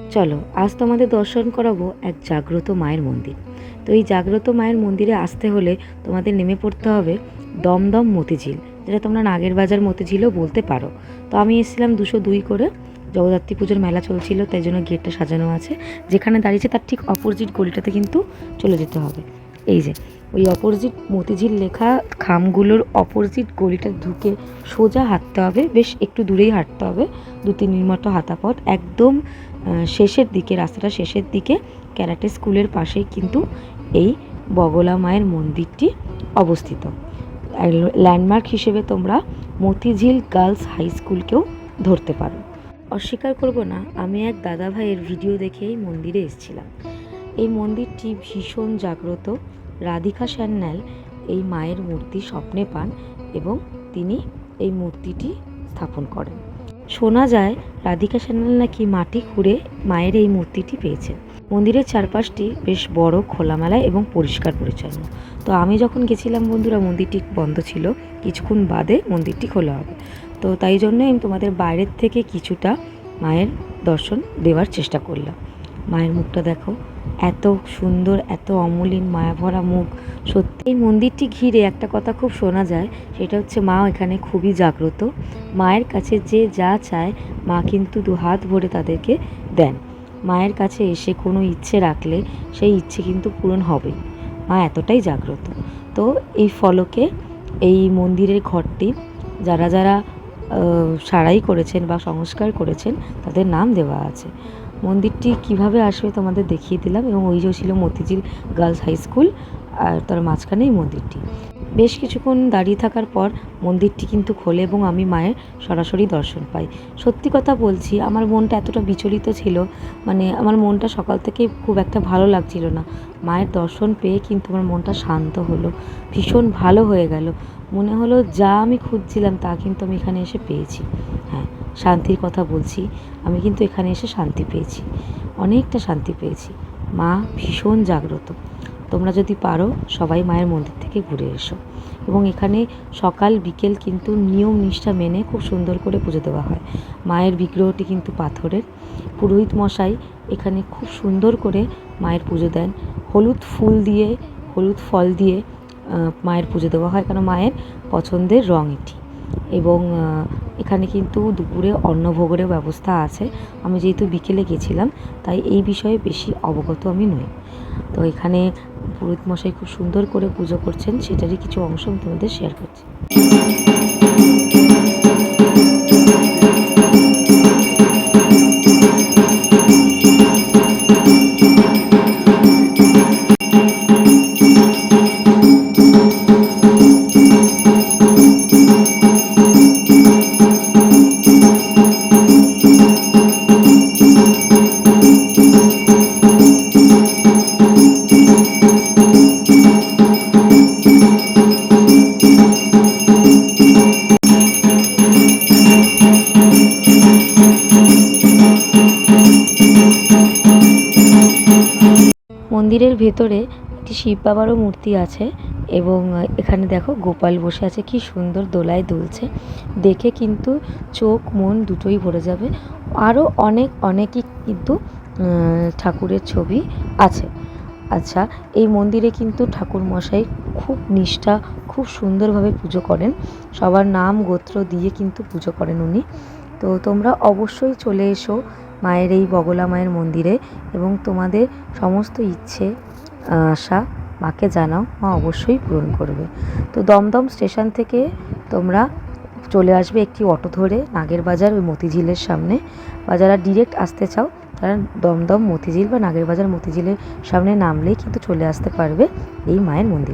চলো, আজ তোমাদের দর্শন করাবো এক জাগ্রত মায়ের মন্দির। তো এই জাগ্রত মায়ের মন্দিরে আসতে হলে তোমাদের নেমে পড়তে হবে দমদম মতিঝিল, যেটা তোমরা নাগের বাজার মতিঝিলও বলতে পারো। তো আমি এসেছিলাম দুশো দুই করে, জগদ্ধাত্রী পুজোর মেলা চলছিল, তাই জন্য গেটটা সাজানো আছে। যেখানে দাঁড়িয়েছে তার ঠিক অপোজিট গলিটাতে কিন্তু চলে যেতে হবে। এই যে, ওই অপোজিট মতিঝিল লেখা খামগুলোর অপোজিট গলিটা ঢুকে সোজা হাঁটতে হবে, বেশ একটু দূরেই হাঁটতে হবে, দু তিন মতো হাঁটা পথ একদম শেষের দিকে, রাস্তাটা শেষের দিকে, ক্যারাটে স্কুলের পাশেই কিন্তু এই বগলা মায়ের মন্দিরটি অবস্থিত। ল্যান্ডমার্ক হিসেবে তোমরা মতিঝিল গার্লস হাই স্কুলকেও ধরতে পারো। অস্বীকার করব না, আমি এক দাদা ভাইয়ের ভিডিও দেখে এই মন্দিরে এসেছিলাম। এই মন্দিরটি ভীষণ জাগ্রত। রাধিকা সান্যাল এই মায়ের মূর্তি স্বপ্নে পান এবং তিনি এই মূর্তিটি স্থাপন করেন। শোনা যায়, রাধিকা সান্যাল নাকি মাটি খুঁড়ে মায়ের এই মূর্তিটি পেয়েছেন। মন্দিরের চারপাশটি বেশ বড়, খোলামেলা এবং পরিষ্কার পরিচ্ছন্ন। তো আমি যখন গেছিলাম বন্ধুরা, মন্দিরটি বন্ধ ছিল। কিছুক্ষণ বাদে মন্দিরটি খোলা হবে। তো তাই জন্যই আমি তোমাদের বাইরের থেকে কিছুটা মায়ের দর্শন দেওয়ার চেষ্টা করলাম। মায়ের মুখটা দেখো। এত সুন্দর, এত অমলিন, মায়াভরা মুখ। সত্যি, এই মন্দিরটি ঘিরে একটা কথা খুব শোনা যায়, সেটা হচ্ছে মা এখানে খুবই জাগ্রত। মায়ের কাছে যে যা চায়, মা কিন্তু দু হাত ভরে তাদেরকে দেন। মায়ের কাছে এসে কোনো ইচ্ছে রাখলে, সেই ইচ্ছে কিন্তু পূরণ হবেই মা এতটাই জাগ্রত। তো এই ফলকে, এই মন্দিরের ঘরটি, যারা যারা সারাই করেছেন বা সংস্কার করেছেন, তাদের নাম দেওয়া আছে। মন্দিরটি কীভাবে আসবে তোমাদের দেখিয়ে দিলাম এবং ওই যে ছিল মতিঝিল গার্লস হাই স্কুল আর তার মাঝখানেই মন্দিরটি। বেশ কিছুক্ষণ দাঁড়িয়ে থাকার পর মন্দিরটি কিন্তু খোলে এবং আমি মায়ের সরাসরি দর্শন পাই। সত্যি কথা বলছি, আমার মনটা এতটা বিচলিত ছিল মানে আমার মনটা সকাল থেকে খুব একটা ভালো লাগছিল না। মায়ের দর্শন পেয়ে কিন্তু আমার মনটা শান্ত হলো, ভীষণ ভালো হয়ে গেল। মনে হলো যা আমি খুঁজছিলাম তা কিন্তু আমি এখানে এসে পেয়েছি। হ্যাঁ শান্তির কথা বলছি, আমি কিন্তু এখানে এসে শান্তি পেয়েছি। অনেকটা শান্তি পেয়েছি। মা ভীষণ জাগ্রত। তোমরা যদি পারো, সবাই মায়ের মন্দির থেকে ঘুরে এসো। এবং এখানে সকাল, বিকেল কিন্তু নিয়ম নিষ্ঠা মেনে খুব সুন্দর করে পুজো দেওয়া হয়। মায়ের বিগ্রহটি কিন্তু পাথরের। পুরোহিত মশাই এখানে খুব সুন্দর করে মায়ের পুজো দেন। হলুদ ফুল দিয়ে, হলুদ ফল দিয়ে মায়ের পুজো দেওয়া হয়। কারণ মায়ের পছন্দের রং এটি। এবং এখানে কিন্তু দুপুরে অন্নভোগেরও ব্যবস্থা আছে। আমি যেহেতু বিকেলে গেছিলাম, তাই এই বিষয়ে বেশি অবগত আমি নই। তো এখানে পুরোহিত মশাই খুব সুন্দর করে পুজো করছেন, সেটারই কিছু অংশ আমি তোমাদের শেয়ার করছি। মন্দিরের ভেতরে একটি শিব বাবারও মূর্তি আছে এবং এখানে দেখো গোপাল বসে আছে, কি সুন্দর দোলায় দুলছে। দেখে কিন্তু চোখ, মন দুটোই ভরে যাবে। আরও অনেক, অনেকই কিন্তু ঠাকুরের ছবি আছে। আচ্ছা এই মন্দিরে কিন্তু ঠাকুর মশাই খুব নিষ্ঠা, খুব সুন্দরভাবে পুজো করেন। সবার নাম গোত্র দিয়ে কিন্তু পুজো করেন উনি। তো তোমরা অবশ্যই চলে এসো মায়ের এই বগলা মায়ের মন্দিরে এবং তোমাদের সমস্ত ইচ্ছে, আশা মাকে জানাও, মা অবশ্যই পূরণ করবে। তো দমদম স্টেশন থেকে তোমরা চলে আসবে একটি অটো ধরে নাগের বাজার ওই মতিঝিলের সামনে। বা যারা ডিরেক্ট আসতে চাও, তারা দমদম, মতিঝিল বা নাগের বাজার, মতিঝিলের সামনে নামলেই কিন্তু চলে আসতে পারবে এই মায়ের মন্দির।